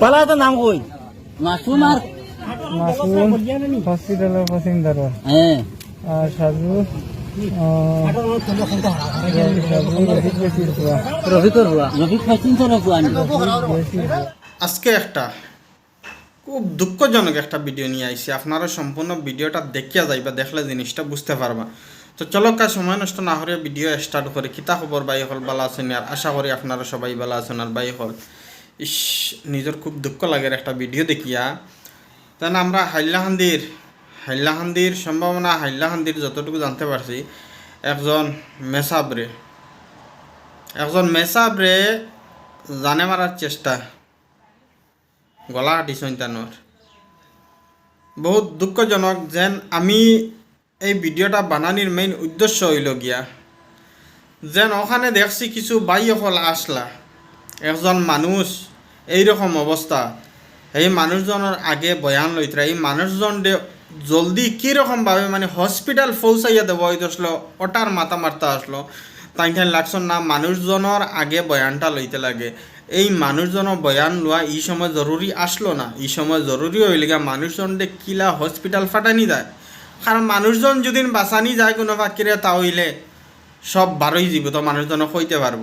পালা তো নাম কই? মাসুম আর মাসুম হসপিটালের প্যাসেঞ্জার হ্যাঁ। আর সাজু আজকে একটা খুব দুঃখজনক একটা ভিডিও নিয়ে আইছি। আপনারা সম্পূর্ণ ভিডিওটা দেখিয়া যাইবা দেখলে জিনিসটা বুঝতে পারবা। তো চলো কাজ সময় নষ্ট না হলে ভিডিও স্টার্ট করে। কিতা খবর বাই হল বালা আছেন আর আশা করি আপনারা সবাই বালা আছেন আর বাই হল। ইস, নিজের খুব দুঃখ লাগে একটা ভিডিও দেখিয়া। তাই আমরা হাইলাহান্দির হাইলাহান্দির সম্ভাবনা, হাইলাহান্দির যতটুকু জানতে পারছি, একজন মেসাবরে। একজন মেসাবরে জানে মারার চেষ্টা। গলা সন্তানোর বহুত দুঃখজনক যেন আমি এই ভিডিওটা বানানির মেইন উদ্দেশ্য হইল গিয়া। যেন ওখানে দেখছি কিছু বাই অকল আসলা। একজন মানুষ, এইরকম অবস্থা। এই মানুষজনের আগে বয়ান লইতরা এই মানুষজন জলদি কীরকমভাবে মানে হসপিটাল পৌঁছাইয়া দেব হয়তো আসলো ওটার মাথা মারতে আসলো তাই লাগছন না মানুষজনের আগে বয়ানটা লইতে লাগে। এই মানুষজনের বয়ান লোৱা এই সময় জরুরি আসলো না। এই সময় জরুরি হইলে গিয়া মানুষজন দে কিলা হসপিটাল ফাটানি যায়। কারণ মানুষজন যদি বাঁচানি যায় কোনো ফাঁকিরে তা হইলে সব বারোই জীবিত মানুষজনক হইতে পারব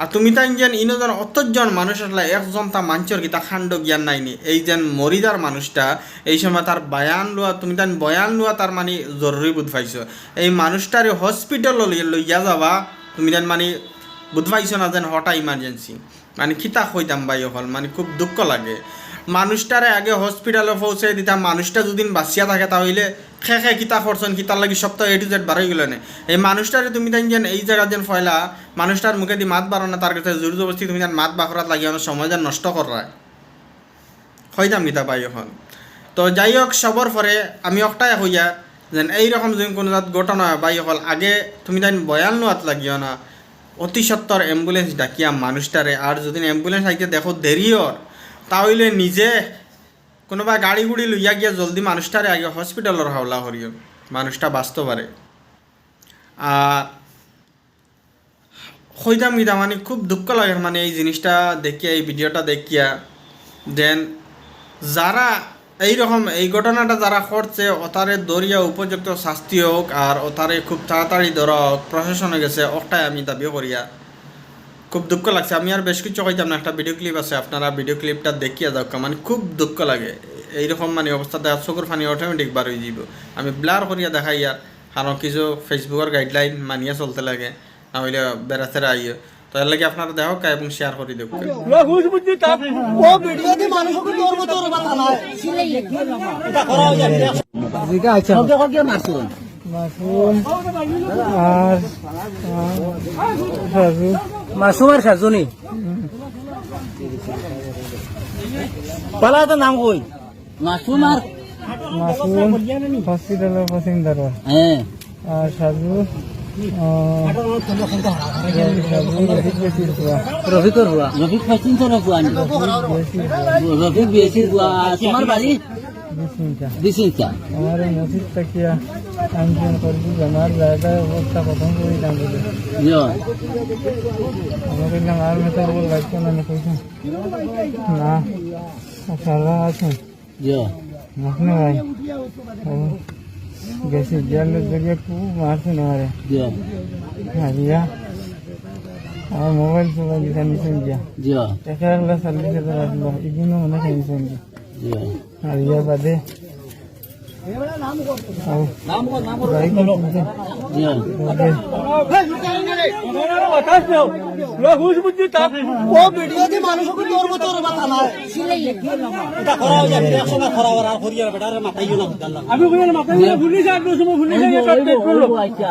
আর তুমি তাই যেন ইনোজন অতজন মানুষ আসলে একজন তা মাঞ্চর কি তা খাণ্ড জ্ঞান নাইনি। এই যেন মরিদার মানুষটা এই সময় তার বয়ান লোৱা, তুমি তাই বয়ান লোৱা তার মানে জরুরি বুধ পাইছো। এই মানুষটারে হসপিটাল লইয়া যাবা, তুমি যেন মানে বুধ পাইছো না যেন হঠাৎ ইমার্জেন্সি মানে খিতা হইতাম বাই হল মানে খুব দুঃখ লাগে। মানুষটারে আগে হসপিটালে পৌঁছে দিতাম মানুষটা যদি বাঁচিয়া থাকে তাহলে খে খে কিতা করছেন কিতার লাগি সপ্তাহ এ টু জেড বাড়াই গেল এই মানুষটারে তুমি তাই যেন এই জায়গা যেন ফয়লা মানুষটার মুখে দি মাত বাড়ো না তার কাছে জোর জবরদস্তি তুমি যেন মাত বাখরাত লাগিয়ে সময় যেন নষ্ট করায় হইতাম কিতা বাই এখন তো যাই হোক সবর পরে আমি অকটাই হইয়া যেন এইরকম যদি কোনো ঘটনা বাই হল আগে তুমি তাই বয়ান লোৱাত লাগিও না অতি সত্তর অ্যাম্বুলেন্স ডাকিয়া মানুষটারে আর যদি অ্যাম্বুলেন্স আইতে দেখো দেরিয়র তাহলে নিজে কোনোবা গাড়ি গুড়ি লইয়া গিয়া জলদি মানুষটারে আগে হসপিটালের হাওলা করিও মানুষটা বাঁচতে পারে আর হইতাম গিতা মানে খুব দুঃখ লাগে মানে এই জিনিসটা দেখিয়া, এই ভিডিওটা দেখিয়া। দেন যারা এইরকম এই ঘটনাটা যারা করছে ওতারে দরিয়া উপযুক্ত শাস্তি হোক আর ওতারে খুব তাড়াতাড়ি ধরা প্রশাসনে গেছে, ওটাই আমি দাবি করিয়া খুব দুঃখ লাগছে। আমি আর বেশ কিছু কইতাম না, একটা ভিডিও ক্লিপ আছে, আপনারা ভিডিও ক্লিপটা দেখিয়া যাও মানে খুব দুঃখ লাগে। এইরকম মানে অবস্থা দেখা চকুর ফানি অটোমেটিক বার হয়ে যাব আমি ব্লার করিয়া দেখাই আর কারণ কিছু ফেসবুকের গাইডলাইন মানিয়া চলতে লাগে, নাহলে বেড়াতে আইয়ে তো এর লাগে আপনারা দেখো এবং শেয়ার করে দেব? তোর মাসুম আর সাজুনি। পালা তো নাম কই? মাসুম আর মাসুম হসপিটালের হ্যাঁ। আর সাজু রফিকর হুয়া রফিক ফাইসিন তো বেশির পুয়া রফিক বেশির হুয়া তোমার বাড়ি বিস্মিতা দিছিনটা আমার মসজিদ তাকিয়া আন্দোলন করছি আমার জায়গায় অবস্থা প্রথম করে দাম বলে ইয়ো আমরা আর মেতে বল লাগতো না না ইয়ো जैसे जल ज़रिए मार से ना हाँ। हाँ मोबाइल से बात कंडीशन किया। जी हाँ। तकरार अगला सर्विस इतना होना कंडीशन किया। हाँ। भैया बातें আমি মাথাইও না ভুলি যা একদম সময় ভুলি যা এটা টেক করল আচ্ছা